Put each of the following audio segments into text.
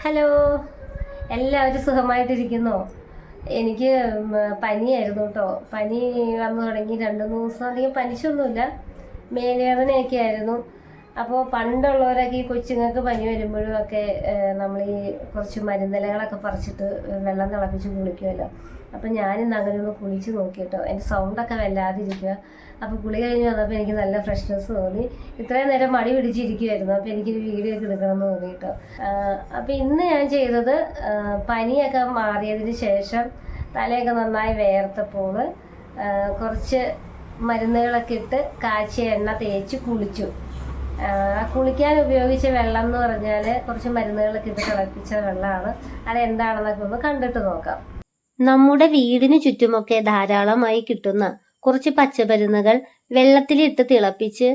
Hello. എല്ലാവരും സുഖമായിട്ടിരിക്കുന്നോ? എനിക്ക് പനിയായിരുന്നു കേട്ടോ. പനി വന്നു തുടങ്ങി രണ്ട് മൂന്ന് ദിവസം. അധികം പനിച്ചൊന്നുമില്ല. മേലുവേദനയൊക്കെ ആയിരുന്നു അപ്പോൾ പണ്ടുള്ളവരൊക്കെ ഈ കൊച്ചുങ്ങൾക്ക് പനി വരുമ്പോഴും ഒക്കെ നമ്മൾ ഈ കുറച്ച് മരുന്നിലകളൊക്കെ പറിച്ചിട്ട് വെള്ളം തിളപ്പിച്ച് കുളിക്കുമല്ലോ അപ്പം ഞാനിന്ന് അങ്ങനെ ഒന്ന് കുളിച്ച് നോക്കിയിട്ടോ എന്റെ സൗണ്ടൊക്കെ വല്ലാതിരിക്കുക അപ്പോൾ കുളി കഴിഞ്ഞ് വന്നപ്പോൾ എനിക്ക് നല്ല ഫ്രഷ്നെസ് തോന്നി. ഇത്രയും നേരം മടി പിടിച്ചിരിക്കുമായിരുന്നു അപ്പോൾ എനിക്കൊരു വീഡിയോ ഒക്കെ എടുക്കണം എന്ന് തോന്നി അപ്പോൾ ഇന്ന് ഞാൻ ചെയ്തത് പനിയൊക്കെ മാറിയതിന് ശേഷം തലയൊക്കെ നന്നായി വേർത്തപ്പോൾ കുറച്ച് മരുന്നുകളൊക്കെ ഇട്ട് കാച്ചിയ എണ്ണ തേച്ച് കുളിച്ചു. കുളിക്കാൻ ഉപയോഗിച്ച വെള്ളം എന്ന് പറഞ്ഞാൽ കുറച്ച് മരുന്നുകളൊക്കെ ഇട്ട് തിളപ്പിച്ച വെള്ളമാണ്. അത് എന്താണെന്നൊക്കെ ഒന്ന് കണ്ടിട്ട് നോക്കാം. നമ്മുടെ വീടിന് ചുറ്റുമൊക്കെ ധാരാളമായി കിട്ടുന്ന കുറച്ച് പച്ചമരുന്നുകൾ വെള്ളത്തിലിട്ട് തിളപ്പിച്ച്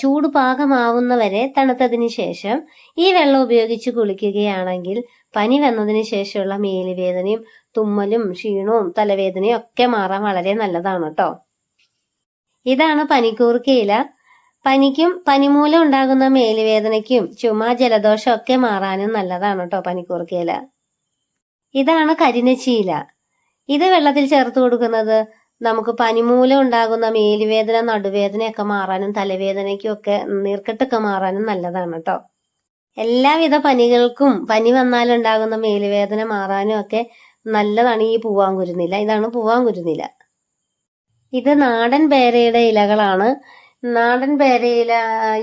ചൂട് പാകമാവുന്നവരെ തണുത്തതിന് ശേഷം ഈ വെള്ളം ഉപയോഗിച്ച് കുളിക്കുകയാണെങ്കിൽ പനി വന്നതിന് ശേഷമുള്ള മേലുവേദനയും തുമ്മലും ക്ഷീണവും തലവേദനയും ഒക്കെ മാറാൻ വളരെ നല്ലതാണ് കേട്ടോ. ഇതാണ് പനിക്കൂർക്കയില. പനിക്കും പനിമൂലം ഉണ്ടാകുന്ന മേലുവേദനയ്ക്കും ചുമ ജലദോഷം ഒക്കെ മാറാനും നല്ലതാണ് കേട്ടോ പനിക്കൂർക്കയില. ഇതാണ് കരിനച്ചിയില ഇത് വെള്ളത്തിൽ ചേർത്ത് കൊടുക്കുന്നത് നമുക്ക് പനിമൂലം ഉണ്ടാകുന്ന മേലുവേദന നടുവേദനയൊക്കെ മാറാനും തലവേദനയ്ക്കും ഒക്കെ നീർക്കെട്ടൊക്കെ മാറാനും നല്ലതാണ് കേട്ടോ എല്ലാവിധ പനികൾക്കും പനി വന്നാലുണ്ടാകുന്ന മേലുവേദന മാറാനും ഒക്കെ നല്ലതാണ് ഈ പൂവാങ്കുരുന്നില ഇതാണ് പൂവാങ്കുരുന്നില ഇത് നാടൻ പേരയുടെ ഇലകളാണ്. നാടൻ പേരയില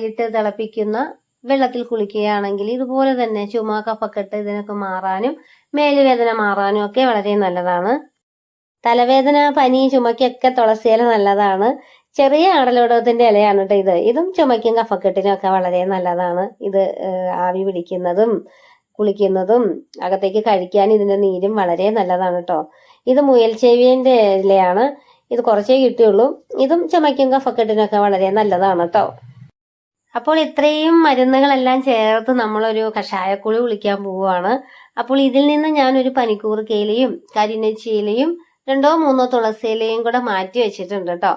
ഇട്ട് തിളപ്പിക്കുന്ന വെള്ളത്തിൽ കുളിക്കുകയാണെങ്കിൽ ഇതുപോലെ തന്നെ ചുമ കഫക്കെട്ട് ഇതിനൊക്കെ മാറാനും മേലുവേദന മാറാനും ഒക്കെ വളരെ നല്ലതാണ്. തലവേദന പനി ചുമയ്ക്കൊക്കെ തുളസിയില നല്ലതാണ്. ചെറിയ ആടലോടകത്തിന്റെ ഇലയാണ് കേട്ടോ ഇത്. ഇതും ചുമയ്ക്കും കഫക്കെട്ടിനും ഒക്കെ വളരെ നല്ലതാണ്. ഇത് ആവി പിടിക്കുന്നതും കുളിക്കുന്നതും അകത്തേക്ക് കഴിക്കാൻ ഇതിന്റെ നീരും വളരെ നല്ലതാണ് കേട്ടോ. ഇത് മുയൽ ചെവിയന്റെ ഇലയാണ്. ഇത് കുറച്ചേ കിട്ടിയുള്ളൂ. ഇതും ചുമയ്ക്കും കഫക്കെട്ടിനൊക്കെ വളരെ നല്ലതാണ് കേട്ടോ അപ്പോൾ ഇത്രയും മരുന്നുകളെല്ലാം ചേർത്ത് നമ്മളൊരു കഷായക്കുളി കുളിക്കാൻ പോവുകയാണ്. അപ്പോൾ ഇതിൽ നിന്ന് ഞാനൊരു പനിക്കൂർക്കയിലയും കരിനച്ചിയിലയും രണ്ടോ മൂന്നോ തുളസിയിലയും കൂടെ മാറ്റി വെച്ചിട്ടുണ്ട് കേട്ടോ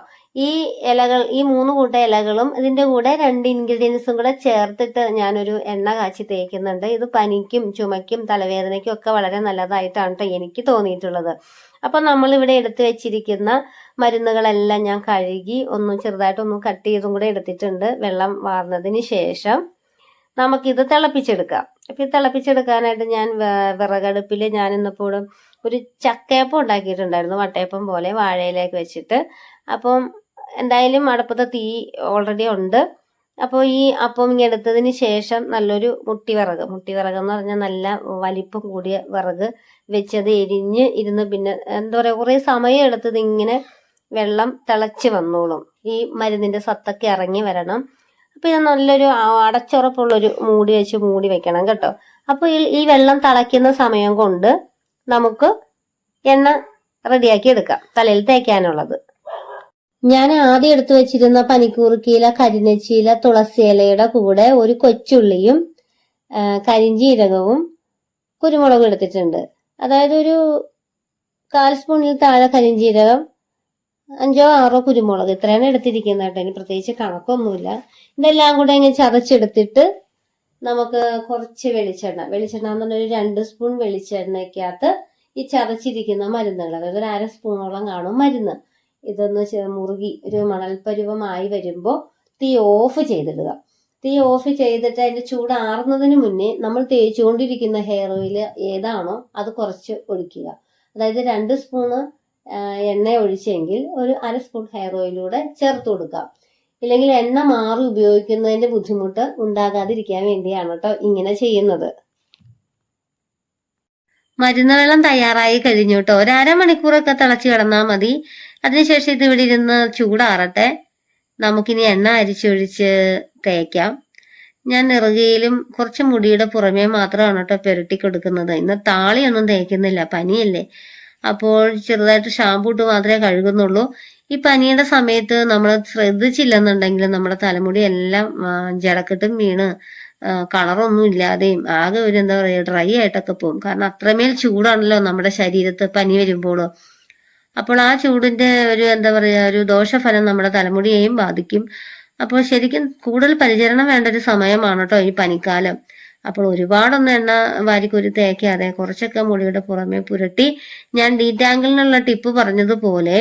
ഈ ഇലകൾ ഈ മൂന്ന് കൂട്ട ഇലകളും ഇതിന്റെ കൂടെ രണ്ട് ഇൻഗ്രീഡിയൻസും കൂടെ ചേർത്തിട്ട് ഞാനൊരു എണ്ണ കാച്ചി തേക്കുന്നുണ്ട്. ഇത് പനിക്കും ചുമയ്ക്കും തലവേദനയ്ക്കും ഒക്കെ വളരെ നല്ലതായിട്ടാണ് കേട്ടോ എനിക്ക് തോന്നിയിട്ടുള്ളത്. അപ്പം നമ്മൾ ഇവിടെ എടുത്തു വെച്ചിരിക്കുന്ന മരുന്നുകളെല്ലാം ഞാൻ കഴുകി ഒന്ന് ചെറുതായിട്ടൊന്ന് കട്ട് ചെയ്തും കൂടെ എടുത്തിട്ടുണ്ട്. വെള്ളം വാർന്നതിന് ശേഷം നമുക്കിത് തിളപ്പിച്ചെടുക്കാം. അപ്പം ഇത് തിളപ്പിച്ചെടുക്കാനായിട്ട് ഞാൻ വിറകടുപ്പിൽ ഞാൻ ഇന്നിപ്പോൾ ഒരു ചക്കയപ്പം ഉണ്ടാക്കിയിട്ടുണ്ടായിരുന്നു. വട്ടയപ്പം പോലെ വാഴയിലേക്ക് വെച്ചിട്ട്. അപ്പം എന്തായാലും അടുപ്പത്തെ തീ ഓൾറെഡി ഉണ്ട്. അപ്പോൾ ഈ അപ്പം ഇങ്ങനെ എടുത്തതിന് ശേഷം നല്ലൊരു മുട്ടി വിറക്. മുട്ടി വിറക് എന്ന് പറഞ്ഞാൽ നല്ല വലിപ്പം കൂടിയ വിറക് വെച്ചത് എരിഞ്ഞ് ഇരുന്ന് പിന്നെ എന്താ പറയുക കുറേ സമയം എടുത്തത് ഇങ്ങനെ വെള്ളം തിളച്ച് വന്നോളും. ഈ മരുന്നിന്റെ സത്തൊക്കെ ഇറങ്ങി വരണം. അപ്പോൾ ഇത് നല്ലൊരു അടച്ചുറപ്പുള്ളൊരു മൂടി വെച്ച് മൂടി വെക്കണം കേട്ടോ. അപ്പോൾ ഈ- ഈ വെള്ളം തിളയ്ക്കുന്ന സമയം കൊണ്ട് നമുക്ക് എണ്ണ റെഡിയാക്കി എടുക്കാം. തലയിൽ തേക്കാനുള്ളത്. ഞാൻ ആദ്യം എടുത്തു വെച്ചിരുന്ന പനിക്കൂർക്കയില കരിനച്ചിയില തുളസിയിലയുടെ കൂടെ ഒരു കൊച്ചുള്ളിയും കരിഞ്ചീരകവും കുരുമുളകും എടുത്തിട്ടുണ്ട്. അതായത് ഒരു കാൽ സ്പൂണിൽ താഴെ കരിഞ്ചീരകം അഞ്ചോ ആറോ കുരുമുളക് ഇത്രയാണ് എടുത്തിരിക്കുന്നത് കേട്ടോ. ഇനി പ്രത്യേകിച്ച് കണക്കൊന്നുമില്ല. ഇതെല്ലാം കൂടെ ഇങ്ങനെ ചതച്ചെടുത്തിട്ട് നമുക്ക് കുറച്ച് വെളിച്ചെണ്ണ വെളിച്ചെണ്ണ എന്ന് പറഞ്ഞാൽ ഒരു രണ്ട് സ്പൂൺ വെളിച്ചെണ്ണയ്ക്കകത്ത് ഈ ചതച്ചിരിക്കുന്ന മരുന്നുകൾ അതായത് ഒരു അര സ്പൂണോളം കാണും മരുന്ന്. ഇതൊന്ന് മുറുകി ഒരു മണൽപ്പരുവമായി വരുമ്പോൾ തീ ഓഫ് ചെയ്തിടുക. തീ ഓഫ് ചെയ്തിട്ട് അതിന്റെ ചൂട് ആറുന്നതിന് മുന്നേ നമ്മൾ തേച്ചുകൊണ്ടിരിക്കുന്ന ഹെയർ ഓയിൽ ഏതാണോ അത് കുറച്ച് ഒഴിക്കുക. അതായത് രണ്ട് സ്പൂണ് എണ്ണ ഒഴിച്ചെങ്കിൽ ഒരു അര സ്പൂൺ ഹെയർ ഓയിലൂടെ ചേർത്ത് കൊടുക്കാം ഇല്ലെങ്കിൽ എണ്ണ മാറി ഉപയോഗിക്കുന്നതിന്റെ ബുദ്ധിമുട്ട് ഉണ്ടാകാതിരിക്കാൻ വേണ്ടിയാണ് കേട്ടോ ഇങ്ങനെ ചെയ്യുന്നത്. മരുന്ന് വെള്ളം തയ്യാറായി കഴിഞ്ഞു കേട്ടോ. ഒരു അരമണിക്കൂറൊക്കെ തിളച്ച് കിടന്നാൽ മതി. അതിനുശേഷം ഇത് ഇവിടെ ഇരുന്ന് ചൂടാറട്ടെ. നമുക്കിനി എണ്ണ അരിച്ചൊഴിച്ച് തേക്കാം. ഞാൻ നിറുകയിലും കുറച്ച് മുടിയുടെ പുറമേ മാത്രമാണ് കേട്ടോ പുരട്ടി കൊടുക്കുന്നത്. ഇന്ന് താളിയൊന്നും തേക്കുന്നില്ല പനിയല്ലേ. അപ്പോൾ ചെറുതായിട്ട് ഷാമ്പൂ ഇട്ട് മാത്രമേ കഴുകുന്നുള്ളൂ. ഈ പനിയുടെ സമയത്ത് നമ്മൾ ശ്രദ്ധിച്ചില്ലെന്നുണ്ടെങ്കിൽ നമ്മുടെ തലമുടി എല്ലാം ജടക്കിട്ടും വീണ് കളറൊന്നും ഇല്ലാതെയും ആകെ ഒരു എന്താ പറയുക ഡ്രൈ ആയിട്ടൊക്കെ പോകും. കാരണം അത്രമേൽ ചൂടാണല്ലോ നമ്മുടെ ശരീരത്ത് പനി വരുമ്പോൾ അപ്പോൾ ആ ചൂടിന്റെ ഒരു എന്താ പറയുക ഒരു ദോഷഫലം നമ്മുടെ തലമുടിയെയും ബാധിക്കും. അപ്പോൾ ശരിക്കും കൂടുതൽ പരിചരണം വേണ്ട ഒരു സമയമാണ് കേട്ടോ ഈ പനിക്കാലം. അപ്പോൾ ഒരുപാടൊന്നും എണ്ണ വാരിക്കൊരു തേക്കാതെ കുറച്ചൊക്കെ മുടിയുടെ പുറമെ പുരട്ടി ഞാൻ ഡീറ്റാങ്കിളിനുള്ള ടിപ്പ് പറഞ്ഞതുപോലെ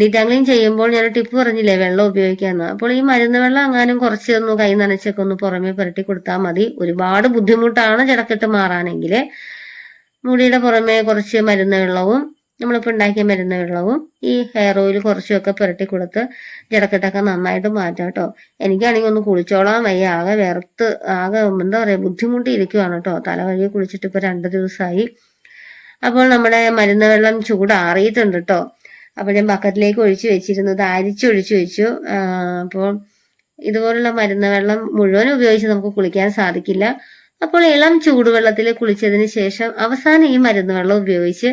ഡീറ്റാങ്കിളിങ് ചെയ്യുമ്പോൾ ഞാൻ ടിപ്പ് പറഞ്ഞില്ലേ വെള്ളം ഉപയോഗിക്കാന്ന്. അപ്പോൾ ഈ മരുന്ന് വെള്ളം അങ്ങാനും കുറച്ച് ഒന്ന് കൈ നനച്ചൊക്കെ ഒന്ന് പുറമെ പുരട്ടി കൊടുത്താൽ മതി. ഒരുപാട് ബുദ്ധിമുട്ടാണ് ജടക്കെട്ട് മാറാനെങ്കിൽ മുടിയുടെ പുറമെ കുറച്ച് മരുന്ന് വെള്ളവും നമ്മളിപ്പോൾ ഉണ്ടാക്കിയ മരുന്ന് വെള്ളവും ഈ ഹെയർ ഓയിൽ കുറച്ചുമൊക്കെ പുരട്ടി കൊടുത്ത് ജടക്കെട്ടൊക്കെ നന്നായിട്ട് മാറ്റാം കേട്ടോ. എനിക്കാണെങ്കിൽ ഒന്ന് കുളിച്ചോളാൻ വയ്യ. ആകെ വിറത്ത് ആകെ എന്താ പറയുക ബുദ്ധിമുട്ടി ഇരിക്കുവാണ് കേട്ടോ തലവഴി കുളിച്ചിട്ട് ഇപ്പോൾ രണ്ട് ദിവസമായി. അപ്പോൾ നമ്മുടെ മരുന്ന് വെള്ളം ചൂടാറിയിട്ടുണ്ട് കേട്ടോ. അപ്പോൾ ഞാൻ ബക്കറ്റിലേക്ക് ഒഴിച്ചു വെച്ചിരുന്നത് അരിച്ചൊഴിച്ചു വെച്ചു. അപ്പോൾ ഇതുപോലുള്ള മരുന്ന് വെള്ളം മുഴുവൻ ഉപയോഗിച്ച് നമുക്ക് കുളിക്കാൻ സാധിക്കില്ല. അപ്പോൾ ഇളം ചൂടുവെള്ളത്തിൽ കുളിച്ചതിന് ശേഷം അവസാനം ഈ മരുന്ന് വെള്ളം ഉപയോഗിച്ച്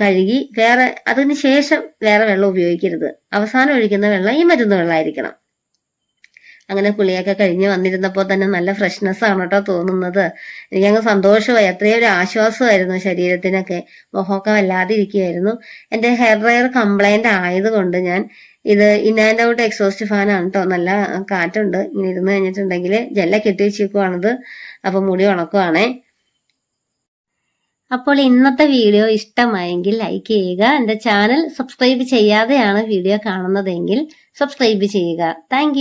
കഴുകി വേറെ അതിന് ശേഷം വേറെ വെള്ളം ഉപയോഗിക്കരുത്. അവസാനം ഒഴിക്കുന്ന വെള്ളം ഈ മരുന്ന് വെള്ളമായിരിക്കണം. അങ്ങനെ കുളിയൊക്കെ കഴിഞ്ഞ് വന്നിരുന്നപ്പോൾ തന്നെ നല്ല ഫ്രഷ്നെസ് ആണ് കേട്ടോ തോന്നുന്നത്. എനിക്കങ്ങ് സന്തോഷമായി. അത്രയും ഒരു ആശ്വാസമായിരുന്നു ശരീരത്തിനൊക്കെ. മുഖമൊക്കെ വല്ലാതെ ഇരിക്കുമായിരുന്നു എന്റെ ഹെയർ ഡ്രയർ കംപ്ലൈന്റ് ആയതുകൊണ്ട് ഞാൻ ഇത് in and out exhaust fan ആണ് കേട്ടോ. നല്ല കാറ്റുണ്ട്. ഇങ്ങനെ ഇരുന്ന് കഴിഞ്ഞിട്ടുണ്ടെങ്കിൽ ജെല്ല കെട്ടി വെച്ചേക്കുവാണിത് അപ്പൊ മുടി ഉണക്കുവാണേ. അപ്പോൾ ഇന്നത്തെ വീഡിയോ ഇഷ്ടമായെങ്കിൽ ലൈക്ക് ചെയ്യുക. എന്റെ ചാനൽ സബ്സ്ക്രൈബ് ചെയ്യാതെയാണ് വീഡിയോ കാണുന്നതെങ്കിൽ സബ്സ്ക്രൈബ് ചെയ്യുക. താങ്ക്